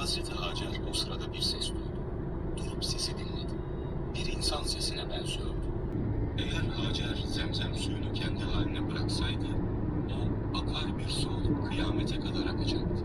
Hazreti Hacer o sırada bir ses duydu. Durup sesi dinledi. Bir insan sesine benziyordu. Eğer Hacer zemzem suyunu kendi haline bıraksaydı, o akar bir su olup kıyamete kadar akacaktı.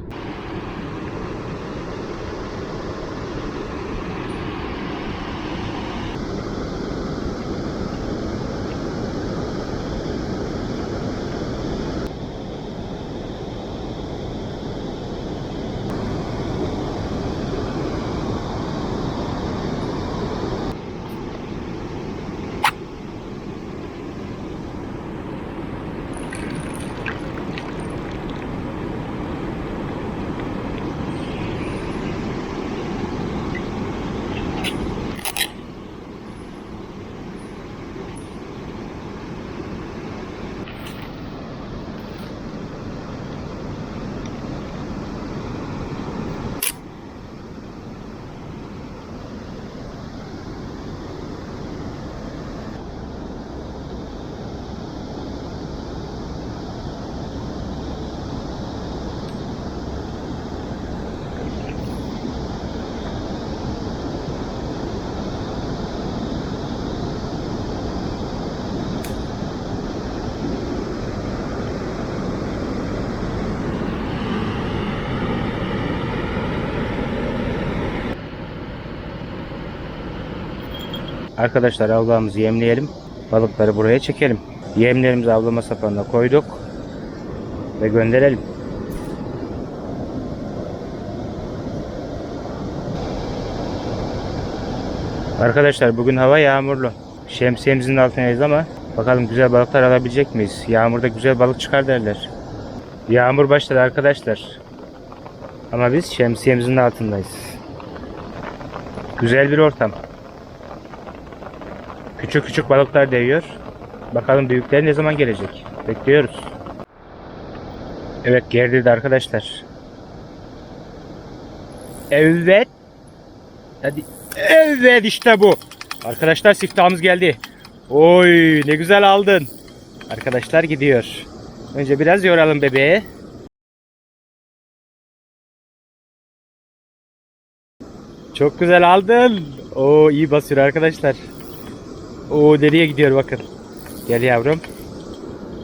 Arkadaşlar avlamızı yemleyelim. Balıkları buraya çekelim. Yemlerimizi avlama sapağına koyduk. Ve gönderelim. Arkadaşlar bugün hava yağmurlu. Şemsiyemizin altındayız ama bakalım güzel balıklar alabilecek miyiz? Yağmurda güzel balık çıkar derler. Yağmur başladı arkadaşlar. Ama biz şemsiyemizin altındayız. Güzel bir ortam. Küçük küçük balıklar değiyor. Bakalım büyükler ne zaman gelecek? Bekliyoruz. Evet gerildi arkadaşlar. Evet. Hadi. Evet işte bu. Arkadaşlar siftahımız geldi. Oy ne güzel aldın. Arkadaşlar gidiyor. Önce biraz yoralım bebeği. Çok güzel aldın. Oo iyi basıyor arkadaşlar. Oo nereye gidiyor bakın. Gel yavrum.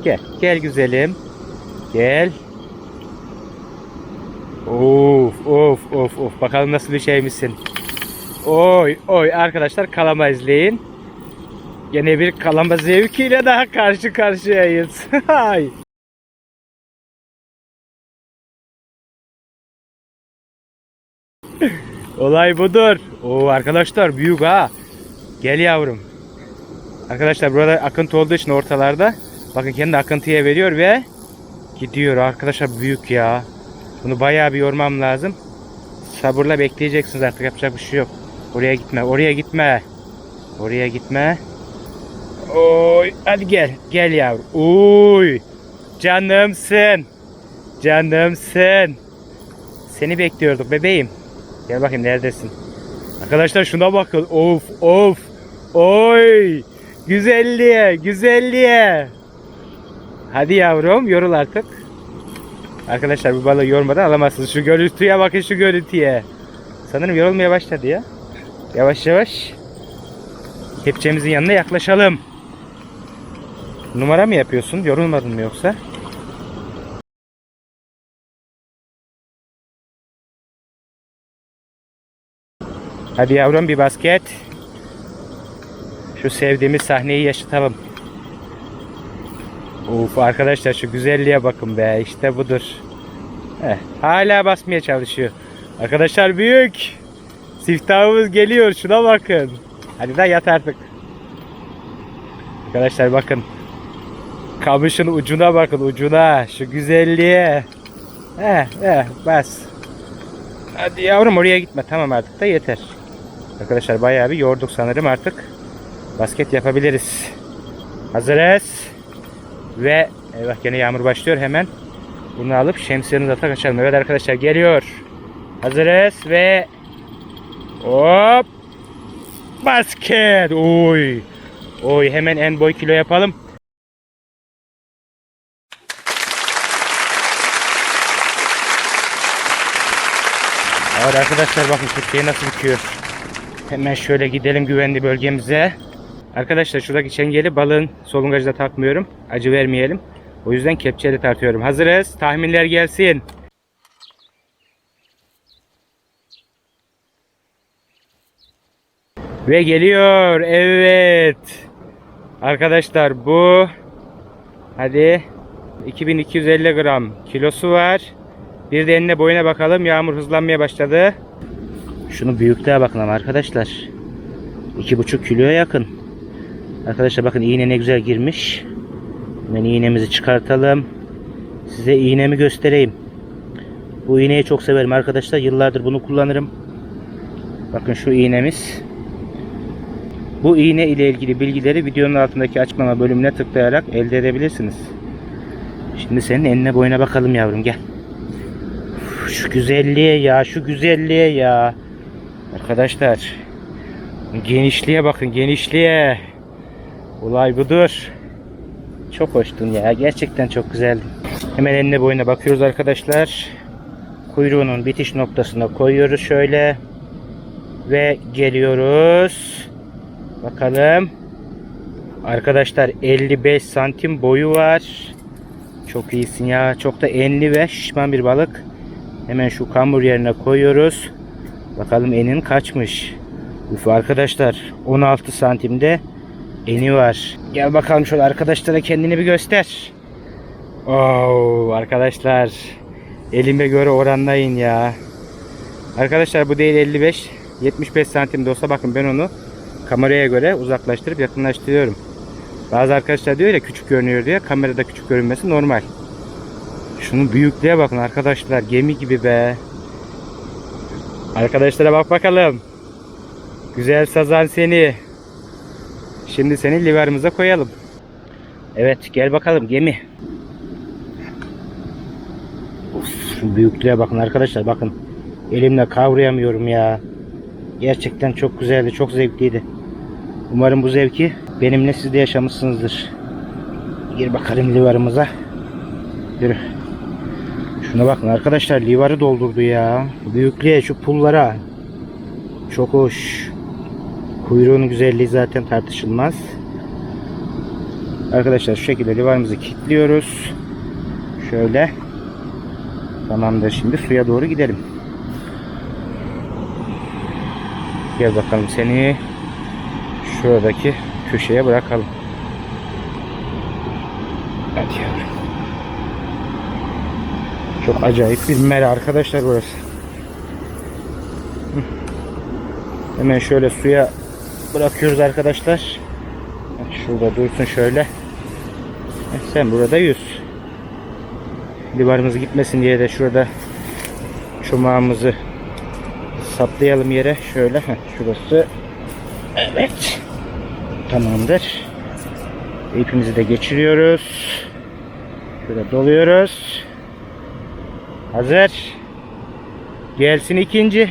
Gel. Gel güzelim. Gel. Of of of of. Bakalım nasıl bir şeymişsin. Oy oy arkadaşlar kalama izleyin. Yine bir kalama zevkiyle daha karşı karşıyayız. Olay budur. Oo arkadaşlar büyük ha. Gel yavrum. Arkadaşlar burada akıntı olduğu için ortalarda bakın kendi akıntıya veriyor ve gidiyor arkadaşlar büyük ya. Bunu bayağı bir yormam lazım. Sabırla bekleyeceksiniz artık yapacak bir şey yok. Oraya gitme, oraya gitme. Oraya gitme. Oy, hadi gel, gel yavrum. Uy, canımsın. Canımsın. Seni bekliyorduk bebeğim. Gel bakayım neredesin? Arkadaşlar şuna bakın. Of, of. Oy. Güzelliğe, güzelliğe. Hadi yavrum yorul artık. Arkadaşlar bu balığı yormadan alamazsınız. Şu görüntüye bakın şu görüntüye. Sanırım yorulmaya başladı ya. Yavaş yavaş. Kepçemizin yanına yaklaşalım. Numara mı yapıyorsun? Yorulmadın mı yoksa? Hadi yavrum bir basket. Şu sevdiğimiz sahneyi yaşatalım. Uf arkadaşlar şu güzelliğe bakın be işte budur. Heh, hala basmaya çalışıyor. Arkadaşlar büyük. Siftahımız geliyor şuna bakın. Hadi da yat artık. Arkadaşlar bakın. Kamışın ucuna bakın ucuna. Şu güzelliğe. Eh eh bas. Hadi yavrum oraya gitme. Tamam artık da yeter. Arkadaşlar bayağı bir yorduk sanırım artık. Basket yapabiliriz. Hazırız. Ve eyvah gene yağmur başlıyor hemen. Bunu alıp şemsiyemizi ata kaçalım. Evet arkadaşlar geliyor. Hazırız ve hop basket. Oy. Oy hemen en boy kilo yapalım. Evet arkadaşlar bakın Türkiye nasıl bitiyor. Hemen şöyle gidelim güvenli bölgemize. Arkadaşlar şuradaki çengeli balığın solungacına takmıyorum. Acı vermeyelim. O yüzden kepçeyle tartıyorum. Hazırız. Tahminler gelsin. Ve geliyor. Evet. Arkadaşlar bu hadi 2250 gram kilosu var. Bir de enine boyuna bakalım. Yağmur hızlanmaya başladı. Şunu büyüklüğe bakın ama arkadaşlar. 2,5 kiloya yakın. Arkadaşlar bakın iğne ne güzel girmiş. Hemen iğnemizi çıkartalım. Size iğnemi göstereyim. Bu iğneyi çok severim arkadaşlar. Yıllardır bunu kullanırım. Bakın şu iğnemiz. Bu iğne ile ilgili bilgileri videonun altındaki açıklama bölümüne tıklayarak elde edebilirsiniz. Şimdi senin enine boyuna bakalım yavrum gel. Şu güzelliğe ya, şu güzelliğe ya. Arkadaşlar, genişliğe bakın, genişliğe. Olay budur. Çok hoştun ya, gerçekten çok güzeldi. Hemen enine boyuna bakıyoruz arkadaşlar. Kuyruğunun bitiş noktasına koyuyoruz şöyle. Ve geliyoruz. Bakalım. Arkadaşlar 55 santim boyu var. Çok iyisin ya. Çok da enli ve şişman bir balık. Hemen şu kambur yerine koyuyoruz. Bakalım enin kaçmış. Uf arkadaşlar 16 santimde eni var. Gel bakalım şöyle arkadaşlara kendini bir göster. Oo arkadaşlar elime göre oranlayın ya. Arkadaşlar bu değil 55 75 santimde olsa bakın ben onu kameraya göre uzaklaştırıp yakınlaştırıyorum. Bazı arkadaşlar diyor ya küçük görünüyor diye kamerada küçük görünmesi normal. Şunun büyüklüğe bakın arkadaşlar. Gemi gibi be. Arkadaşlara bak bakalım. Güzel sazan seni. Şimdi seni livarımıza koyalım. Evet gel bakalım gemi. Of, şu büyüklüğe bakın arkadaşlar bakın. Elimle kavrayamıyorum ya. Gerçekten çok güzeldi, çok zevkliydi. Umarım bu zevki benimle siz de yaşamışsınızdır. Gir bakalım livarımıza. Yürü. Şuna bakın arkadaşlar livarı doldurdu ya. Büyüklüğe şu pullara. Çok hoş. Kuyruğun güzelliği zaten tartışılmaz. Arkadaşlar şu şekilde livarımızı kilitliyoruz. Şöyle. Tamamdır şimdi suya doğru gidelim. Gel bakalım seni şuradaki köşeye bırakalım. Hadi yavrum. Çok acayip bir mera arkadaşlar burası. Hemen şöyle suya bırakıyoruz arkadaşlar. Şurada dursun şöyle. Sen burada yüz. Livarımız gitmesin diye de şurada çumağımızı saplayalım yere. Şöyle. Heh, şurası. Evet. Tamamdır. İpimizi de geçiriyoruz. Şöyle doluyoruz. Hazır. Gelsin ikinci.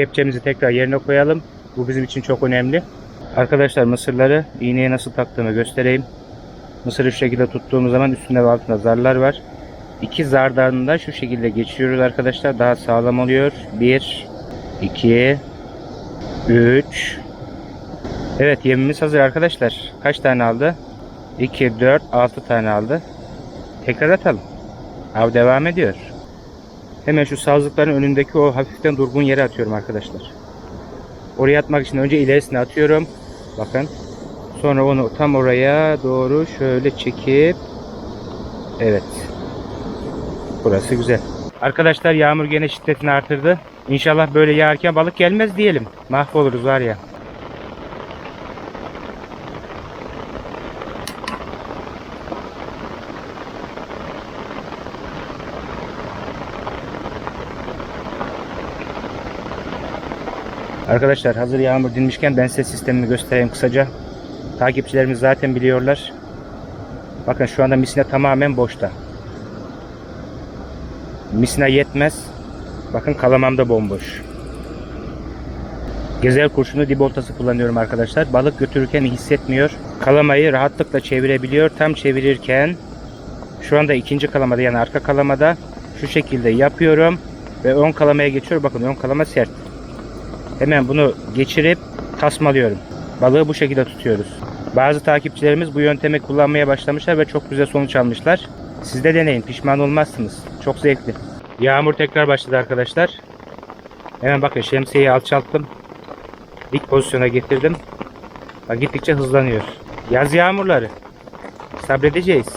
Kepçemizi tekrar yerine koyalım. Bu bizim için çok önemli. Arkadaşlar mısırları iğneye nasıl taktığımı göstereyim. Mısırı şu şekilde tuttuğumuz zaman üstünde ve altında zarlar var. İki zardan da şu şekilde geçiriyoruz arkadaşlar. Daha sağlam oluyor. 1 2 3 Evet yemimiz hazır arkadaşlar. Kaç tane aldı? 2 4 6 tane aldı. Tekrar atalım. Av devam ediyor. Hemen şu sazlıkların önündeki o hafiften durgun yere atıyorum arkadaşlar. Oraya atmak için önce ilerisine atıyorum. Bakın. Sonra onu tam oraya doğru şöyle çekip Evet. Burası güzel. Arkadaşlar yağmur gene şiddetini artırdı. İnşallah böyle yağarken balık gelmez diyelim. Mahvoluruz var ya. Arkadaşlar hazır yağmur dinmişken ben size sistemimi göstereyim kısaca. Takipçilerimiz zaten biliyorlar. Bakın şu anda misina tamamen boşta. Misina yetmez. Bakın kalamam da bomboş. Gezer kurşunu dip kullanıyorum arkadaşlar. Balık götürürken hissetmiyor. Kalamayı rahatlıkla çevirebiliyor. Tam çevirirken şu anda ikinci kalamada yani arka kalamada şu şekilde yapıyorum ve ön kalamaya geçiyor. Bakın ön kalama sert. Hemen bunu geçirip tasmalıyorum. Balığı bu şekilde tutuyoruz. Bazı takipçilerimiz bu yöntemi kullanmaya başlamışlar ve çok güzel sonuç almışlar. Siz de deneyin pişman olmazsınız. Çok zevkli. Yağmur tekrar başladı arkadaşlar. Hemen bakın şemsiyeyi alçalttım. Dik pozisyona getirdim. Bak gittikçe hızlanıyor. Yaz yağmurları. Sabredeceğiz.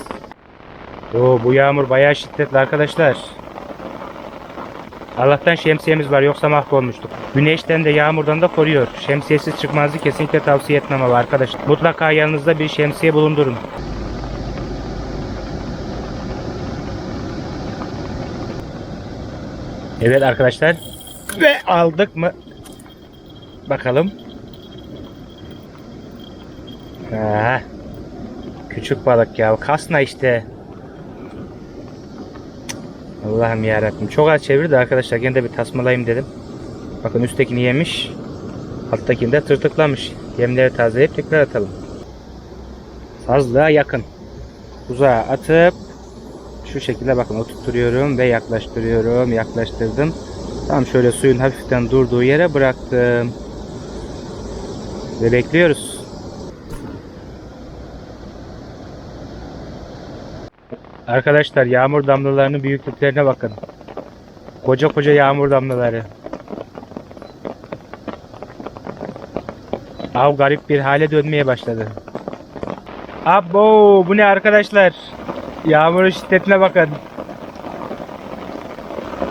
Oo, bu yağmur bayağı şiddetli arkadaşlar. Allah'tan şemsiyemiz var yoksa mahvolmuştuk. Güneşten de yağmurdan da koruyor. Şemsiyesiz çıkmanızı kesinlikle tavsiye etmem ama arkadaşlar. Mutlaka yanınızda bir şemsiye bulundurun. Evet arkadaşlar. Ve aldık mı? Bakalım. Ah, küçük balık ya. Kasna işte. Allah'ım yarabbim. Çok az çevirdi arkadaşlar. Gene de bir tasmalayayım dedim. Bakın üsttekini yemiş. Alttakini de tırtıklamış. Yemleri tazeleyip tekrar atalım. Sazlığa yakın. Uzağa atıp şu şekilde bakın oturtuyorum ve yaklaştırıyorum. Yaklaştırdım. Tam şöyle suyun hafiften durduğu yere bıraktım. Ve bekliyoruz. Arkadaşlar yağmur damlalarının büyüklüklerine bakın. Koca koca yağmur damlaları. Av garip bir hale dönmeye başladı. Abo bu ne arkadaşlar? Yağmurun şiddetine bakın.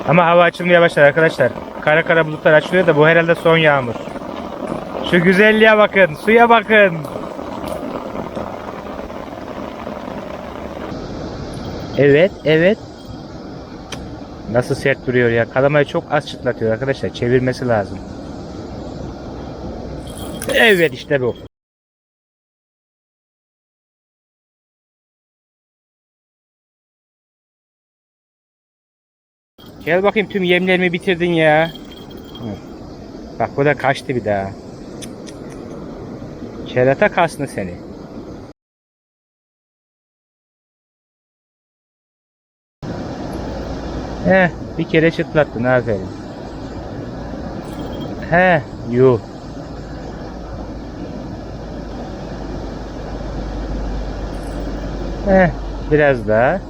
Ama hava açılmaya başladı arkadaşlar. Kara kara bulutlar açılıyor da bu herhalde son yağmur. Şu güzelliğe bakın, suya bakın. Evet, evet. Nasıl sert duruyor ya. Kalamayı çok az çıtlatıyor arkadaşlar. Çevirmesi lazım. Evet işte bu. Gel bakayım tüm yemlerimi bitirdin ya. Bak bu da kaçtı bir daha. Kerata kasını seni. Heh, bir kere çıtlattın aferin. Heh, yuh. Heh, biraz daha.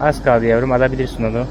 Az kaldı yavrum alabilirsin onu.